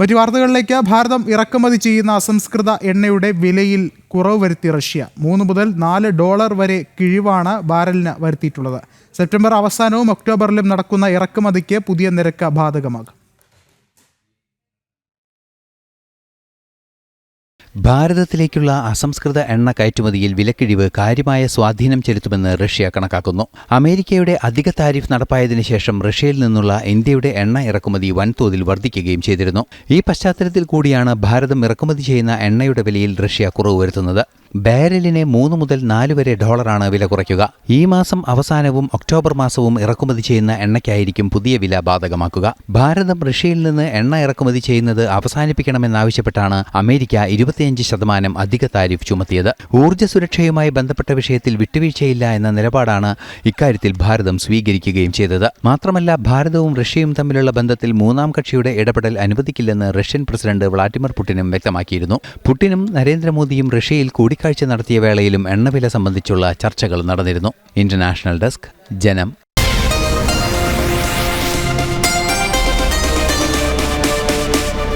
മറ്റു വാർത്തകളിലേക്ക് ഭാരതം ഇറക്കുമതി ചെയ്യുന്ന അസംസ്കൃത എണ്ണയുടെ വിലയിൽ കുറവ് വരുത്തി റഷ്യ. മൂന്ന് മുതൽ നാല് ഡോളർ വരെ കിഴിവാണ് ബാരലിന് വരുത്തിയിട്ടുള്ളത്. സെപ്റ്റംബർ അവസാനവും ഒക്ടോബറിലും നടക്കുന്ന ഇറക്കുമതിക്ക് പുതിയ നിരക്ക് ബാധകമാകും. ഭാരതത്തിലേക്കുള്ള അസംസ്കൃത എണ്ണ കയറ്റുമതിയിൽ വിലക്കിഴിവ് കാര്യമായ സ്വാധീനം ചെലുത്തുമെന്ന് റഷ്യ കണക്കാക്കുന്നു. അമേരിക്കയുടെ അധിക താരിഫ് നടപ്പായതിനു ശേഷം റഷ്യയിൽ നിന്നുള്ള ഇന്ത്യയുടെ എണ്ണ ഇറക്കുമതി വൻതോതിൽ വർദ്ധിക്കുകയും ചെയ്തിരുന്നു. ഈ പശ്ചാത്തലത്തിൽ കൂടിയാണ് ഭാരതം ഇറക്കുമതി ചെയ്യുന്ന എണ്ണയുടെ വിലയിൽ റഷ്യ കുറവ് വരുത്തുന്നത്. ബാരലിന് മൂന്ന് മുതൽ നാല് വരെ ഡോളറാണ് വില കുറയ്ക്കുക. ഈ മാസം അവസാനവും ഒക്ടോബർ മാസവും ഇറക്കുമതി ചെയ്യുന്ന എണ്ണയ്ക്കായിരിക്കും പുതിയ വില ബാധകമാക്കുക. ഭാരതം റഷ്യയിൽ നിന്ന് എണ്ണ ഇറക്കുമതി ചെയ്യുന്നത് അവസാനിപ്പിക്കണമെന്നാവശ്യപ്പെട്ടാണ് അമേരിക്ക ഇരുപത്തിയഞ്ച് ശതമാനം അധിക താരിഫ് ചുമത്തിയത്. ഊർജ സുരക്ഷയുമായി ബന്ധപ്പെട്ട വിഷയത്തിൽ വിട്ടുവീഴ്ചയില്ല എന്ന നിലപാടാണ് ഇക്കാര്യത്തിൽ ഭാരതം സ്വീകരിക്കുകയും ചെയ്തത്. മാത്രമല്ല ഭാരതവും റഷ്യയും തമ്മിലുള്ള ബന്ധത്തിൽ മൂന്നാം കക്ഷിയുടെ ഇടപെടൽ അനുവദിക്കില്ലെന്ന് റഷ്യൻ പ്രസിഡന്റ് വ്ളാഡിമിർ പുടിനും വ്യക്തമാക്കിയിരുന്നു. പുടിനും നരേന്ദ്രമോദിയും റഷ്യയിൽ കൂടിക്കാഴ്ച നടത്തിയ വേളയിലും എണ്ണവില സംബന്ധിച്ചുള്ള ചർച്ചകൾ നടന്നിരുന്നു. ഇന്റർനാഷണൽ ഡെസ്ക് ജനം